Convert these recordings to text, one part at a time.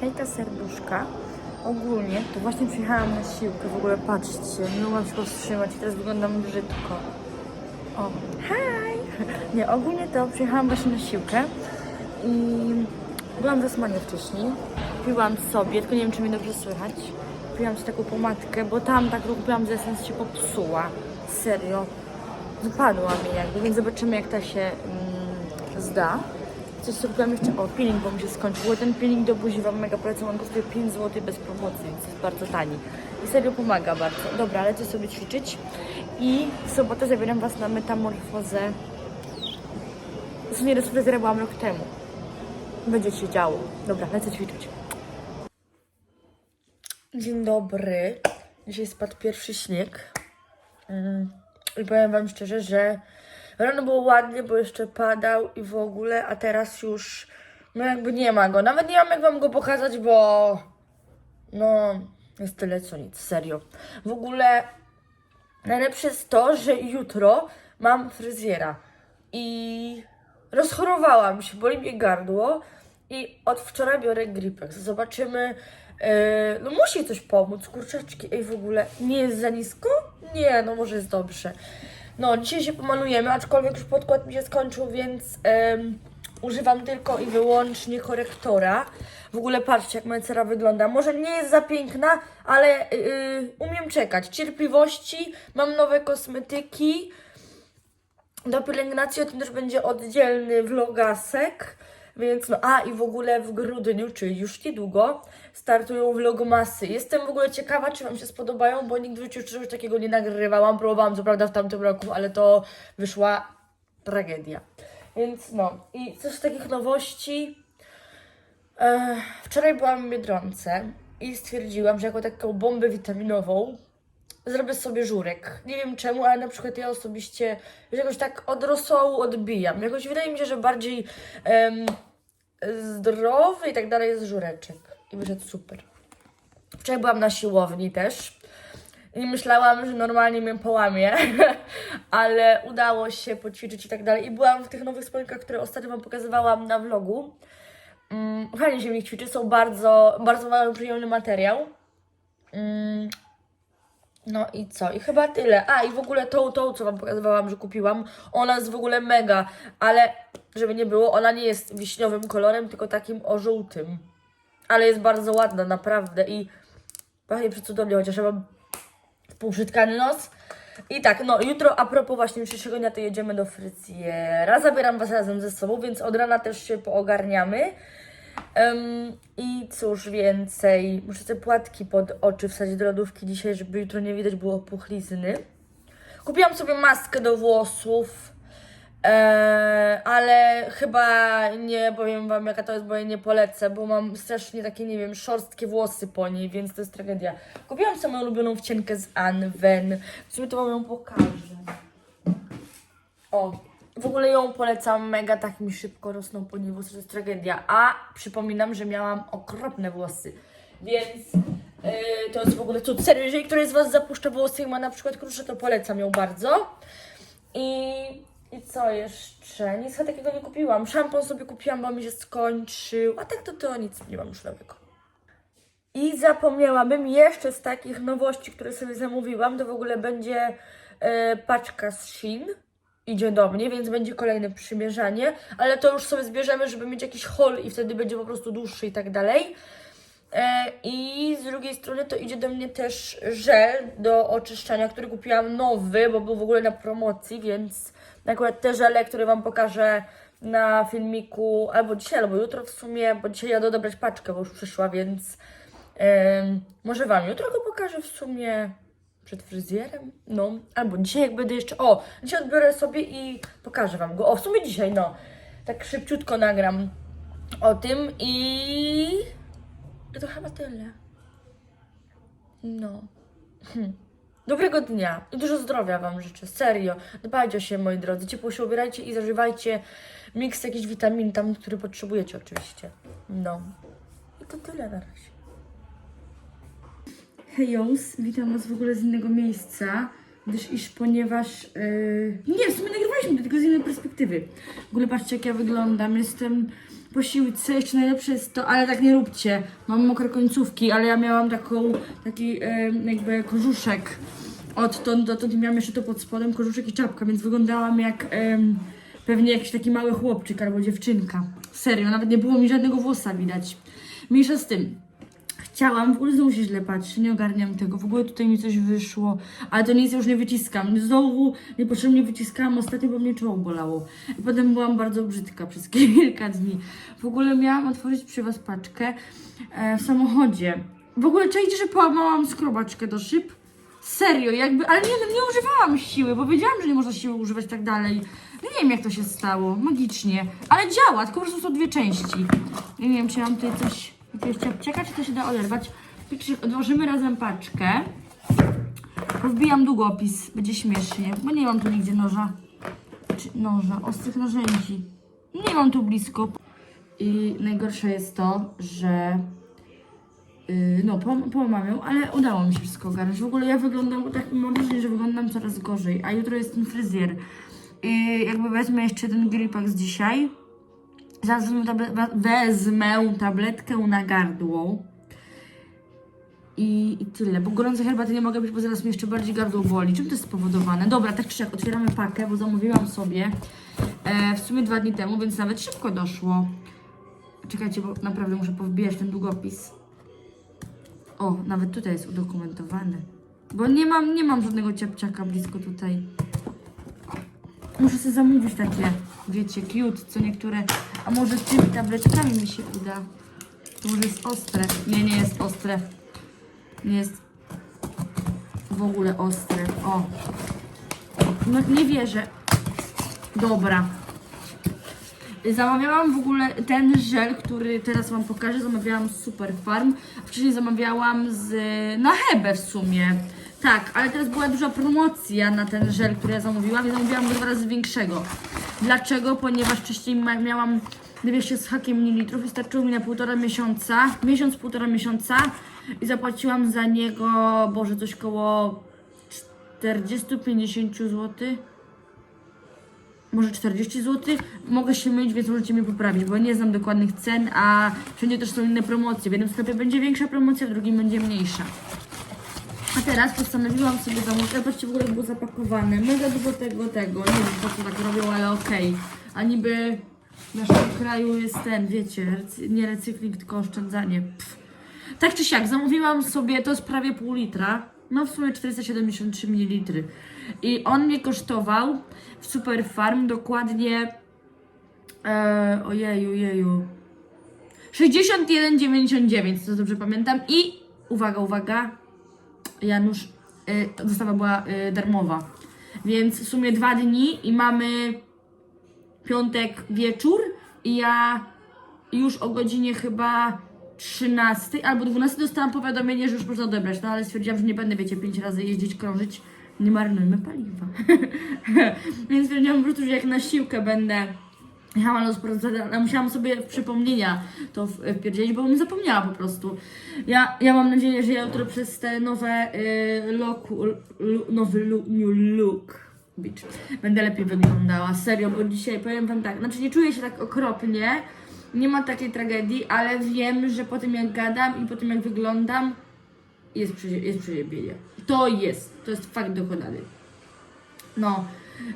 Hejka serduszka. Ogólnie to właśnie przyjechałam na siłkę. W ogóle patrzcie, nie mogłam się powstrzymać i teraz wyglądam brzydko. O, hej! Nie, ogólnie to przyjechałam właśnie na siłkę i byłam w Rosmanie wcześniej. Piłam sobie, tylko nie wiem, czy mnie dobrze słychać. Piłam sobie taką pomadkę, bo tam tak kupiłam z Essence się popsuła. Serio. Wypadła mi jakby, więc zobaczymy jak ta się mm, zda. Coś zrobiłam jeszcze, o peeling, bo mi się skończył. Ten peeling do buzi Wam mega polecam, on kosztuje 5 zł bez promocji, więc jest bardzo tani. I serio pomaga bardzo. Dobra, lecę sobie ćwiczyć i w sobotę zabieram Was na metamorfozę. W sumie fryzjera byłam rok temu. Będzie się działo. Dobra, lecę ćwiczyć. Dzień dobry. Dzisiaj spadł pierwszy śnieg. Mm. I powiem Wam szczerze, że rano było ładnie, bo jeszcze padał i w ogóle, a teraz już no jakby nie ma go. Nawet nie mam jak Wam go pokazać, bo no jest tyle co nic, serio. W ogóle najlepsze jest to, że jutro mam fryzjera i rozchorowałam się, boli mnie gardło i od wczoraj biorę Gripex. Zobaczymy, yy, no musi coś pomóc, kurczaczki, ej w ogóle, nie jest za nisko? Nie, no może jest dobrze. No, dzisiaj się pomalujemy, aczkolwiek już podkład mi się skończył, więc em, używam tylko i wyłącznie korektora. W ogóle patrzcie, jak moja cera wygląda. Może nie jest za piękna, ale yy, umiem czekać. Cierpliwości, mam nowe kosmetyki. Do pielęgnacji o tym też będzie oddzielny vlogasek. Więc no, a i w ogóle w grudniu, czyli już niedługo, startują vlogmasy. Jestem w ogóle ciekawa, czy Wam się spodobają, bo nigdy w życiu czegoś takiego nie nagrywałam. Próbowałam co prawda w tamtym roku, ale to wyszła tragedia. Więc no, i coś z takich nowości. E, wczoraj byłam w Biedronce i stwierdziłam, że jako taką bombę witaminową zrobię sobie żurek. Nie wiem czemu, ale na przykład ja osobiście jakoś tak od rosołu odbijam. Jakoś wydaje mi się, że bardziej em, zdrowy i tak dalej jest żureczek. I wyszedł super. Wczoraj byłam na siłowni też. I myślałam, że normalnie mnie połamie, ale udało się poćwiczyć i tak dalej. I byłam w tych nowych spodenkach, które ostatnio Wam pokazywałam na vlogu. Mm, fajnie się w nich ćwiczy, są bardzo, bardzo przyjemny materiał. Mm, no i co? I chyba tyle. A i w ogóle tą, tą, co Wam pokazywałam, że kupiłam, ona jest w ogóle mega, ale żeby nie było, ona nie jest wiśniowym kolorem, tylko takim o żółtym. Ale jest bardzo ładna, naprawdę i pachnie przecudownie, chociaż ja mam półszytkany nos. I tak, no jutro a propos właśnie dzisiejszego dnia to jedziemy do fryzjera. Zabieram Was razem ze sobą, więc od rana też się poogarniamy. Em, I cóż więcej, muszę te płatki pod oczy wsadzić do lodówki dzisiaj, żeby jutro nie widać było puchlizny. Kupiłam sobie maskę do włosów, e, ale chyba nie powiem Wam jaka to jest, bo jej nie polecę, bo mam strasznie takie, nie wiem, szorstkie włosy po niej, więc to jest tragedia. Kupiłam sobie moją ulubioną wcienkę z Anwen, w sumie to Wam ją pokażę. O, w ogóle ją polecam mega, tak mi szybko rosną po niej włosy, to jest tragedia. A przypominam, że miałam okropne włosy, więc yy, to jest w ogóle cud. Serio, jeżeli któryś z Was zapuszcza włosy i ma na przykład krótsze, to polecam ją bardzo. I, I co jeszcze? Nic chyba takiego nie kupiłam. Szampon sobie kupiłam, bo mi się skończył, a tak to to nic nie mam już nowego. I zapomniałabym jeszcze z takich nowości, które sobie zamówiłam, to w ogóle będzie e, paczka z Shein. Idzie do mnie, więc będzie kolejne przymierzanie, ale to już sobie zbierzemy, żeby mieć jakiś haul i wtedy będzie po prostu dłuższy i tak dalej. E, I z drugiej strony to idzie do mnie też żel do oczyszczania, który kupiłam nowy, bo był w ogóle na promocji, więc akurat te żele, które Wam pokażę na filmiku albo dzisiaj, albo jutro w sumie, bo dzisiaj jadę odebrać paczkę, bo już przyszła, więc em, może Wam jutro go pokażę w sumie przed fryzjerem, no, albo dzisiaj jak będę jeszcze, o, dzisiaj odbiorę sobie i pokażę Wam go, o, w sumie dzisiaj, no, tak szybciutko nagram o tym i... To chyba tyle. No. Hm. Dobrego dnia i dużo zdrowia Wam życzę, serio. Dbajcie o siebie, moi drodzy. Ciepło się ubierajcie i zażywajcie miks jakichś witamin tam, który potrzebujecie oczywiście. No. I to tyle na razie. Hejos, witam Was w ogóle z innego miejsca, gdyż iż ponieważ... Yy... Nie, w sumie nagrywaliśmy to tylko z innej perspektywy. W ogóle patrzcie jak ja wyglądam, jestem po siłce, jeszcze najlepsze jest to, ale tak nie róbcie. Mam mokre końcówki, ale ja miałam taką, taki em, jakby korzuszek odtąd dotąd miałam jeszcze to pod spodem, korzuszek i czapka, więc wyglądałam jak em, pewnie jakiś taki mały chłopczyk albo dziewczynka. Serio, nawet nie było mi żadnego włosa widać. Mniejsza z tym. Chciałam, w ogóle znowu się źle patrzy, nie ogarniam tego, w ogóle tutaj mi coś wyszło, ale to nic już nie wyciskam. Znowu niepotrzebnie wyciskałam ostatnio, bo mnie czoło bolało. I potem byłam bardzo brzydka przez kilka dni. W ogóle miałam otworzyć przy Was paczkę e, w samochodzie. W ogóle czajcie, że połamałam skrobaczkę do szyb? Serio, jakby, ale nie, nie używałam siły, bo wiedziałam, że nie można siły używać tak dalej. No nie wiem jak to się stało, magicznie, ale działa, tylko po prostu są dwie części. Nie wiem, czy mam tutaj coś, ciapciaka, czy to się da oderwać. Odłożymy razem paczkę. Wbijam długopis, będzie śmiesznie, bo nie mam tu nigdzie noża. Czy noża, ostrych narzędzi. Nie mam tu blisko. I najgorsze jest to, że Yy, no, pom- połamam ją, ale udało mi się wszystko ogarnąć. W ogóle ja wyglądam, tak mam wrażenie, że wyglądam coraz gorzej, a jutro jest ten fryzjer. I jakby wezmę jeszcze ten gripak z dzisiaj. Wezmę, table- wa- wezmę tabletkę na gardło. I, I tyle, bo gorącej herbaty nie mogę pić, bo zaraz mi jeszcze bardziej gardło boli. Czym to jest spowodowane? Dobra, tak czy jak otwieramy pakę, bo zamówiłam sobie e, w sumie dwa dni temu, więc nawet szybko doszło. Czekajcie, bo naprawdę muszę powbijać ten długopis. O, nawet tutaj jest udokumentowane. Bo nie mam, nie mam żadnego ciapciaka blisko tutaj. Muszę sobie zamówić takie, wiecie, cute, co niektóre. A może z tymi tabletkami mi się uda. To może jest ostre. Nie, nie jest ostre. Nie jest w ogóle ostre. O. No nie wierzę. Dobra. Zamawiałam w ogóle ten żel, który teraz Wam pokażę. Zamawiałam z Super Farm. Wcześniej zamawiałam z, na Hebę w sumie. Tak, ale teraz była duża promocja na ten żel, który ja zamówiłam i zamówiłam dwa razy większego. Dlaczego? Ponieważ wcześniej miałam 200 z hakiem mililitrów i mi na półtora miesiąca. Miesiąc, półtora miesiąca i zapłaciłam za niego, Boże, coś koło 40-50 zł może 40 zł. Mogę się mylić, więc możecie mnie poprawić, bo nie znam dokładnych cen, a wszędzie też są inne promocje. W jednym sklepie będzie większa promocja, w drugim będzie mniejsza. A teraz postanowiłam sobie zamówić, zobaczcie w ogóle było zapakowane. Mega dużo tego, tego. Nie wiem po co tak robią, ale okej. A niby w naszym kraju jest ten, wiecie, nie recykling, tylko oszczędzanie. Pff. Tak czy siak, zamówiłam sobie, to jest prawie pół litra, no w sumie 473 ml. I on mnie kosztował w Super Farm dokładnie, e, ojeju, jeju, 61,99, to dobrze pamiętam. I uwaga, uwaga, Janusz, e, ta dostawa była e, darmowa. Więc w sumie dwa dni i mamy piątek wieczór i ja już o godzinie chyba 13 albo 12 dostałam powiadomienie, że już można odebrać, no ale stwierdziłam, że nie będę, wiecie, 5 razy jeździć, krążyć, nie marnujmy paliwa. Więc stwierdziłam po prostu, że jak na siłkę będę na sprowadzenia, ale musiałam sobie w przypomnienia to wpierdzielić, bo bym zapomniała po prostu. Ja, ja mam nadzieję, że ja jutro przez te nowe y, nowy lu, new look Beach. Będę lepiej wyglądała, serio, bo dzisiaj powiem wam tak, znaczy nie czuję się tak okropnie, nie ma takiej tragedii, ale wiem, że po tym jak gadam i po tym jak wyglądam, jest, przezie- jest przeziębienie. To jest, to jest fakt dokonany. No,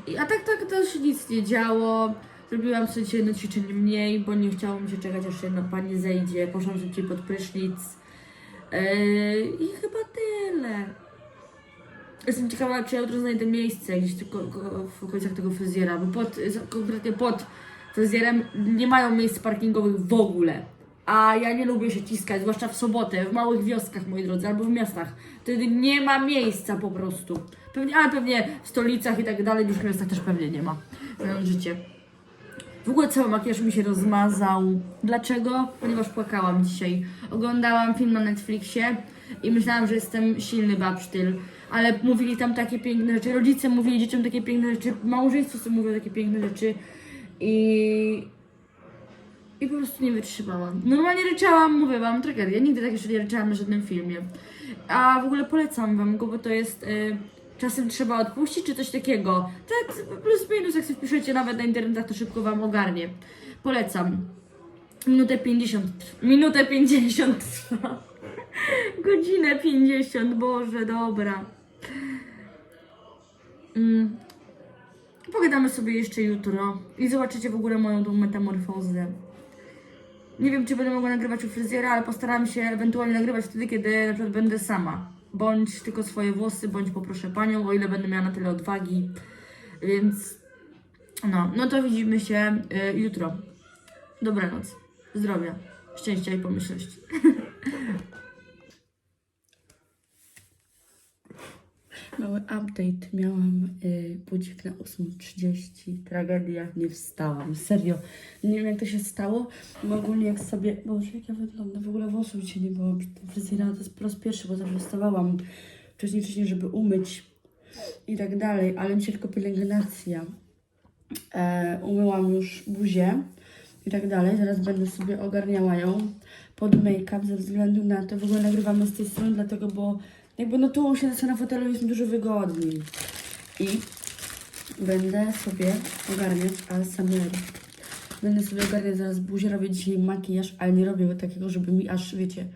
I, a tak, tak się nic nie działo. Zrobiłam sobie dzisiaj jedno ćwiczenie mniej, bo nie chciało mi się czekać, aż jedna pani zejdzie. Poszłam szybciej pod prysznic. Yy, I chyba tyle. Jestem ciekawa, czy ja jutro znajdę miejsce gdzieś tylko ko- w okolicach tego fryzjera, bo pod, konkretnie pod fryzjerem nie mają miejsc parkingowych w ogóle. A ja nie lubię się ciskać, zwłaszcza w sobotę, w małych wioskach, moi drodzy, albo w miastach. Wtedy nie ma miejsca po prostu. Pewnie, ale pewnie w stolicach i tak dalej, już w miastach też pewnie nie ma. Życie. W ogóle cały makijaż mi się rozmazał. Dlaczego? Ponieważ płakałam dzisiaj. Oglądałam film na Netflixie i myślałam, że jestem silny babsztyl. Ale mówili tam takie piękne rzeczy. Rodzice mówili dzieciom takie piękne rzeczy. Małżeństwo sobie mówiło takie piękne rzeczy. I... I po prostu nie wytrzymałam. Normalnie ryczałam, mówię wam, tragedia. Nigdy tak jeszcze nie ryczałam na żadnym filmie. A w ogóle polecam wam go, bo to jest... Y czasem trzeba odpuścić, czy coś takiego. Tak, plus minus, jak sobie wpiszecie nawet na internetach, to szybko wam ogarnie. Polecam. Minutę 50. Minutę 50 trwa. Godzinę 50, Boże, dobra. Mm. Pogadamy sobie jeszcze jutro i zobaczycie w ogóle moją tą metamorfozę. Nie wiem, czy będę mogła nagrywać u fryzjera, ale postaram się ewentualnie nagrywać wtedy, kiedy na przykład będę sama. Bądź tylko swoje włosy, bądź poproszę panią, o ile będę miała na tyle odwagi. Więc no, no to widzimy się y, jutro. Dobranoc. Zdrowia, szczęścia i pomyślności. Mały update. Miałam y, budzik na 8.30. Tragedia. Nie wstałam. Serio. Nie wiem jak to się stało. Bo ogólnie jak sobie... Boże, jak ja wyglądam. W ogóle dzisiaj nie było. Fryzjera to jest po raz pierwszy, bo zawsze wstawałam wcześniej, wcześniej, żeby umyć i tak dalej. Ale mi się tylko pielęgnacja. E, umyłam już buzię i tak dalej. Zaraz będę sobie ogarniała ją pod make-up ze względu na to. W ogóle nagrywamy z tej strony, dlatego, bo jakby no tu siedzę na fotelu jest mi dużo wygodniej. I będę sobie ogarniać ASMR. Będę sobie ogarniać zaraz buzię, robię dzisiaj makijaż, ale nie robię go takiego, żeby mi aż, wiecie,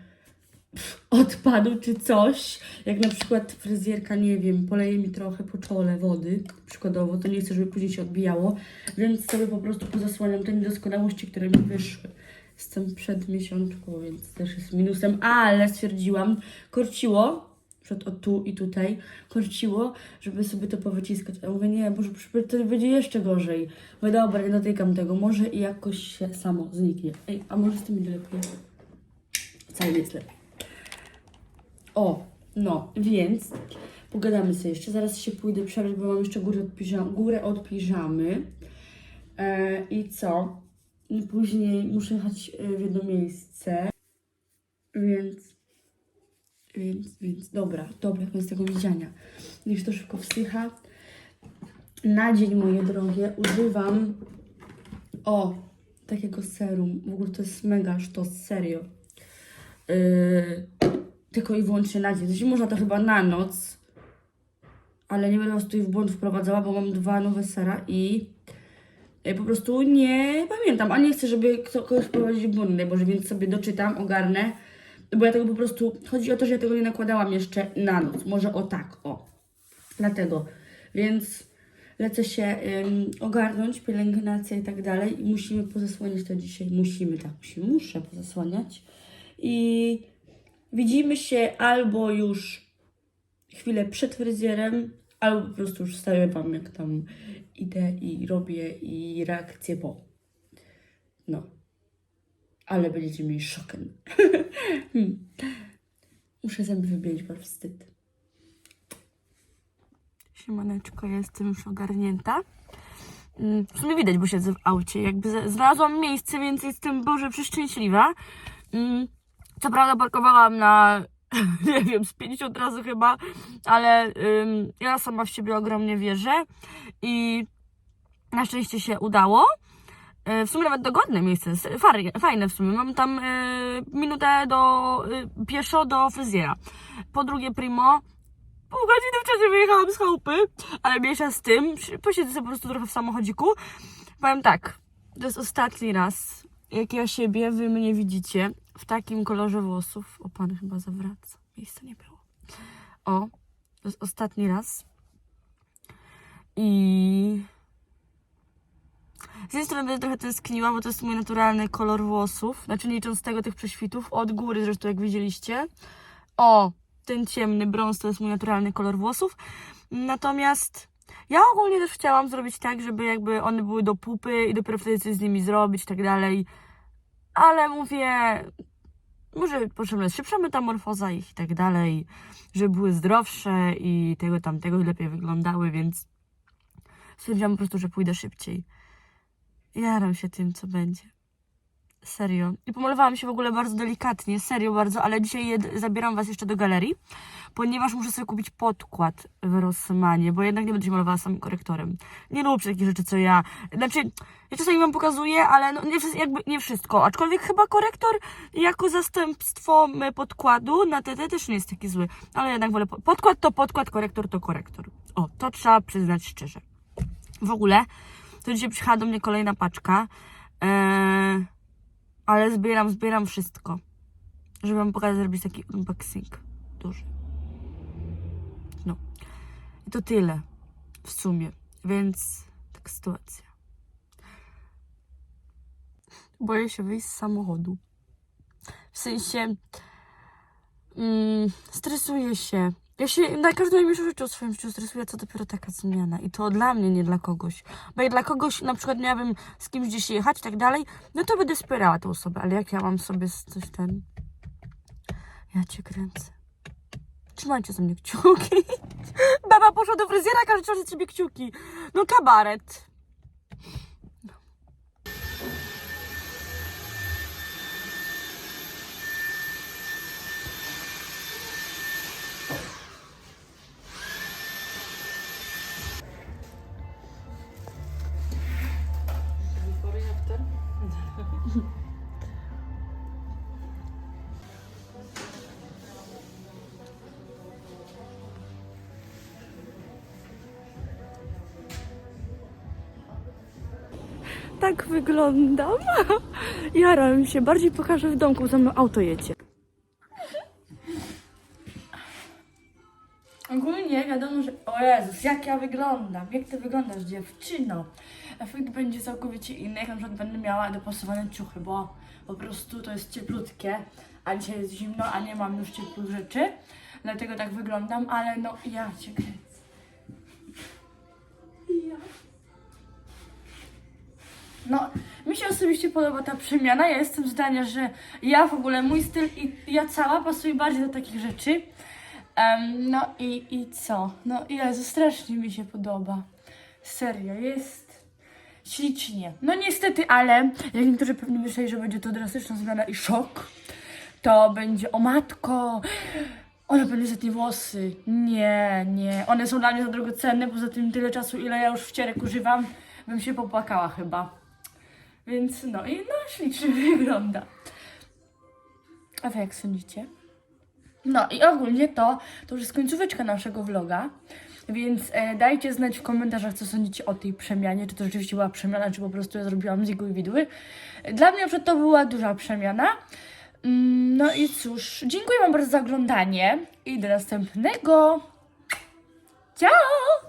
odpadł czy coś. Jak na przykład fryzjerka, nie wiem, poleje mi trochę po czole wody, przykładowo, to nie chcę, żeby później się odbijało, więc sobie po prostu pozasłaniam te niedoskonałości, które mi wyszły. Jestem przed miesiączką, więc też jest minusem, ale stwierdziłam, korciło, przed o tu i tutaj, korciło, żeby sobie to powyciskać. A mówię, nie, może to będzie jeszcze gorzej. Mówię, dobra, nie dotykam tego, może i jakoś się samo zniknie. Ej, a może z tym będzie lepiej? Wcale nie jest lepiej. O, no, więc pogadamy sobie jeszcze. Zaraz się pójdę przebrać, bo mam jeszcze górę od, górę od piżamy. E, I co? Później muszę jechać e, w jedno miejsce. Więc, więc, więc, dobra, dobra, koniec tego widziania. Niech to szybko wsycha. Na dzień, moje drogie, używam o takiego serum. W ogóle to jest mega sztos, serio. Yy, tylko i wyłącznie na dzień. Znaczy, można to chyba na noc, ale nie będę was tutaj w błąd wprowadzała, bo mam dwa nowe sera i po prostu nie pamiętam, a nie chcę, żeby kto- kogoś wprowadzić w błąd, bo więc sobie doczytam, ogarnę, bo ja tego po prostu, chodzi o to, że ja tego nie nakładałam jeszcze na noc, może o tak, o, dlatego, więc lecę się ym, ogarnąć, pielęgnacja i tak dalej. I musimy pozasłaniać to dzisiaj, musimy, tak, musimy, muszę pozasłaniać. I widzimy się albo już chwilę przed fryzjerem, albo po prostu już wstaję wam, jak tam idę i robię i reakcję po. No. Ale będziecie mieli szoken. Hmm. Muszę zęby wybielić, bo wstyd. Siemaneczko, jestem już ogarnięta. Mm, W sumie widać, bo siedzę w aucie. Jakby znalazłam miejsce, więc jestem Boże przeszczęśliwa. Mm, Co prawda parkowałam na, nie wiem, z 50 razy chyba, ale ym, ja sama w siebie ogromnie wierzę i na szczęście się udało. Y, W sumie nawet dogodne miejsce, fajne w sumie. Mam tam y, minutę do, y, pieszo do fryzjera. Po drugie, primo, pół godziny wcześniej wyjechałam z chałupy, ale mniejsza z tym, posiedzę sobie po prostu trochę w samochodziku. Powiem tak, to jest ostatni raz, jak ja siebie, wy mnie widzicie, w takim kolorze włosów. O, pan chyba zawraca, miejsca nie było. O, to jest ostatni raz. I... Z jednej strony będę trochę tęskniła, bo to jest mój naturalny kolor włosów. Znaczy licząc tego tych prześwitów. Od góry zresztą, jak widzieliście. O, ten ciemny brąz to jest mój naturalny kolor włosów. Natomiast ja ogólnie też chciałam zrobić tak, żeby jakby one były do pupy i dopiero wtedy coś z nimi zrobić i tak dalej. Ale mówię, może potrzebna jest szybsza metamorfoza ich i tak dalej, żeby były zdrowsze i tego tamtego i lepiej wyglądały, więc stwierdziłam po prostu, że pójdę szybciej. Jaram się tym, co będzie. Serio. I pomalowałam się w ogóle bardzo delikatnie, serio bardzo, ale dzisiaj zabieram Was jeszcze do galerii, ponieważ muszę sobie kupić podkład w Rossmanie, bo jednak nie będę się malowała samym korektorem. Nie róbcie takich rzeczy, co ja. Znaczy, ja czasami Wam pokazuję, ale no nie, jakby nie wszystko. Aczkolwiek chyba korektor jako zastępstwo podkładu na TT też nie jest taki zły. Ale jednak wolę. po- Podkład to podkład, korektor to korektor. O, to trzeba przyznać szczerze. W ogóle, to dzisiaj przyjechała do mnie kolejna paczka. Eee, ale zbieram, zbieram wszystko. Żeby wam pokazać, zrobić taki unboxing duży. No. I to tyle w sumie. Więc taka sytuacja. Boję się wyjść z samochodu. W sensie mm, stresuję się. Ja się na każdym rzeczy w swoim życiu stresuję, co dopiero taka zmiana. I to dla mnie, nie dla kogoś. Bo jak dla kogoś na przykład miałabym z kimś gdzieś jechać i tak dalej, no to będę wspierała tę osobę. Ale jak ja mam sobie coś ten... Ja cię kręcę. Trzymajcie ze mnie kciuki. Baba poszła do fryzjera, każdy trzyma z ciebie kciuki. No kabaret. Tak wyglądam. Jaram się. Bardziej pokażę w domku, za mną auto jedzie. Ogólnie wiadomo, że... O Jezus, jak ja wyglądam. Jak ty wyglądasz, dziewczyno? Efekt będzie całkowicie inny, jak na przykład będę miała dopasowane ciuchy, bo po prostu to jest cieplutkie, a dzisiaj jest zimno, a nie mam już ciepłych rzeczy. Dlatego tak wyglądam, ale no ja cię kręcę. No, mi się osobiście podoba ta przemiana. Ja jestem zdania, że ja w ogóle, mój styl i ja cała pasuję bardziej do takich rzeczy. Em, no i, i co? No Jezu, strasznie mi się podoba. Serio, jest ślicznie. No niestety, ale jak niektórzy pewnie myśleli, że będzie to drastyczna zmiana i szok, to będzie o matko. One będą zetnie włosy. Nie, nie. One są dla mnie za drogocenne, poza tym tyle czasu, ile ja już wcierek używam, bym się popłakała chyba. Więc no i no ślicznie wygląda. A wy jak sądzicie? No i ogólnie to, to już jest końcóweczka naszego vloga, więc e, dajcie znać w komentarzach, co sądzicie o tej przemianie, czy to rzeczywiście była przemiana, czy po prostu ja zrobiłam z igły widły. Dla mnie przed to była duża przemiana. Mm, No i cóż, dziękuję Wam bardzo za oglądanie i do następnego. Ciao!